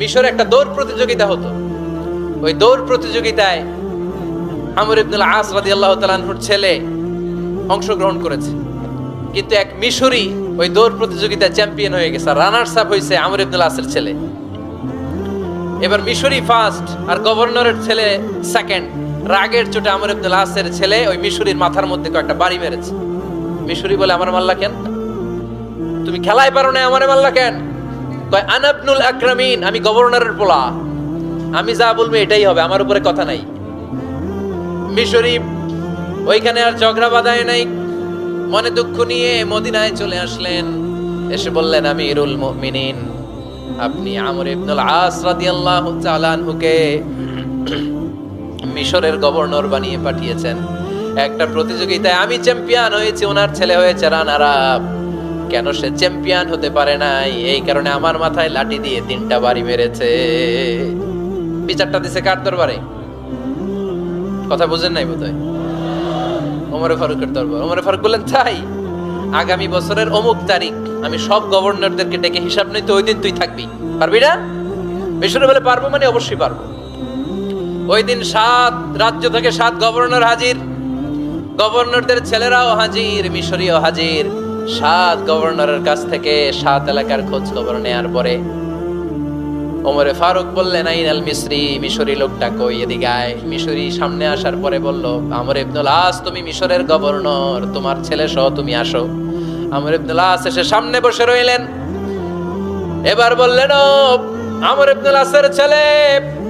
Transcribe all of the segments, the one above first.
মিশরে একটা দৌড় প্রতিযোগিতা হতো। ওই দৌড় প্রতিযোগিতায় আমর ইবনুল আস রাদিয়াল্লাহু তাআলার ছেলে অংশগ্রহণ করেছে। কিন্তু এক মিশরি ওই দৌড় প্রতিযোগিতায় চ্যাম্পিয়ন হয়ে গেছে, রানার্স আপ হয়েছে আমর ইবনুল আসের ছেলে। এবার মিশরি ফার্স্ট আর গভর্নরের ছেলে সেকেন্ড। রাগের চোটে আমর ইবনুল আসের ছেলে ওই মিশরির মাথার মধ্যে কয়েকটা বাড়ি মেরেছে। মিশরি বলে, আমার মাল্লা কেন? তুমি খেলায় পারো না আমার মাল্লা কেন? কয় আনাবনুল আকরামিন, আমি গভর্নরের পোলা। আমি যা বলব এটাই হবে, আমার উপরে কথা নাই। মিশরি ওইখানে আর ঝগড়া বাঁধায় নাই। মনে দুঃখ নিয়ে মদিনায় চলে আসলেন। এসে বললেন আমি ইরুল মুমিনিন, আপনি আমর ইবনুল আস রাদিয়াল্লাহু তাআলা আনহুকে মিশরের গভর্নর বানিয়ে পাঠিয়েছেন। একটা প্রতিযোগিতায় আমি চ্যাম্পিয়ন হয়েছি, ওনার ছেলে হয়েছে রানার আপ কেন সে চ্যাম্পিয়ন হতে পারে নাই? এই কারণে আমার মাথায় লাঠি দিয়ে তিনটা বাড়ি মেরেছে। বিচারটা দিছে কার দরবারে? কথা বুঝেন নাই বোধহয়? ওমরে ফারুকের দরবার। ওমরে ফারুক বললেন, তাই, আগামী বছরের অমুক তারিখ আমি সব গভর্নরদেরকে ডেকে হিসাব নিতে ওই দিন তুই থাকবি। পারবি না? মিশরে বলে, পারব মানে অবশ্যই পারব। ওই দিন সাত রাজ্য থেকে সাত গভর্নর হাজির। গভর্নরদের ছেলেরাও হাজির, মিশরীয় হাজির। সাত গভর্নরের কাছ থেকে সাত এলাকার খোঁজ খবর নেয়ার পরে ওমরে ফারুক বললেন আইনাল মিশরি মিশরি লোকটা কই এদিকে আয়? মিশরি সামনে আসার পরে বলল, আমর ইবনুল আস, তুমি মিশরের গভর্নর, তোমার ছেলে সহ তুমি আসো। আমর ইবনুল আস এসে সামনে বসে রইলেন। এবার বললেন, ও, আমর ইবনুল আসের ছেলে,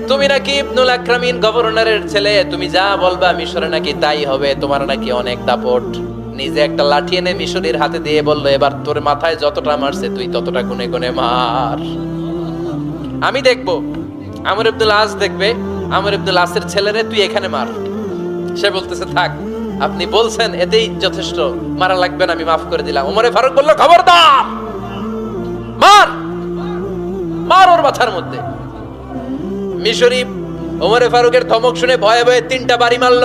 তুমি নাকি ইবনুল আকরামিন গভর্নরের ছেলে? তুমি যা বলবা মিশরে নাকি তাই হবে, তোমার নাকি অনেক দাপট। নিজে একটা লাঠি এনে মিশরির হাতে দিয়ে বলল, এবার তোর মাথায় যতটা মারছে তুই ততটা গুনে গুনে মার। আমি দেখব। আমর আব্দুল আজ দেখবে, আমর আব্দুল আসের ছেলেরে তুই এখানে মার। সে বলতেছে, থাক, আপনি বলছেন, এতেই যথেষ্ট। মারা লাগবে না, আমি মাফ করে দিলাম। ওমরে ফারুক বলল, খবরদার, মার মার ওর মাথার মধ্যে। মিশরি ওমরে ফারুকের ধমক শুনে ভয়ে ভয়ে তিনটা বাড়ি মারল।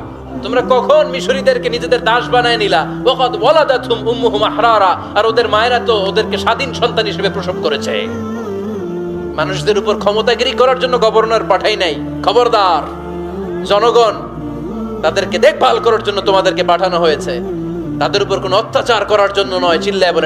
তোমরা কখন মিশরীদেরকে নিজেদের দাস বানায় নিলা? ওয়াকাদ ওয়ালাদাতুম উম্মুহুম আহরারা, আর ওদের মায়েরা তো ওদেরকে স্বাধীন সন্তান হিসেবে প্রসব করেছে। মানুষদের উপর ক্ষমতাগিরি করার জন্য গভর্নর পাঠাই নাই। খবরদার, জনগণ, তাদেরকে দেখভাল করার জন্য তোমাদেরকে পাঠানো হয়েছে। তাদের উপর কোনো অত্যাচার করার জন্য নয়, চিল্লায়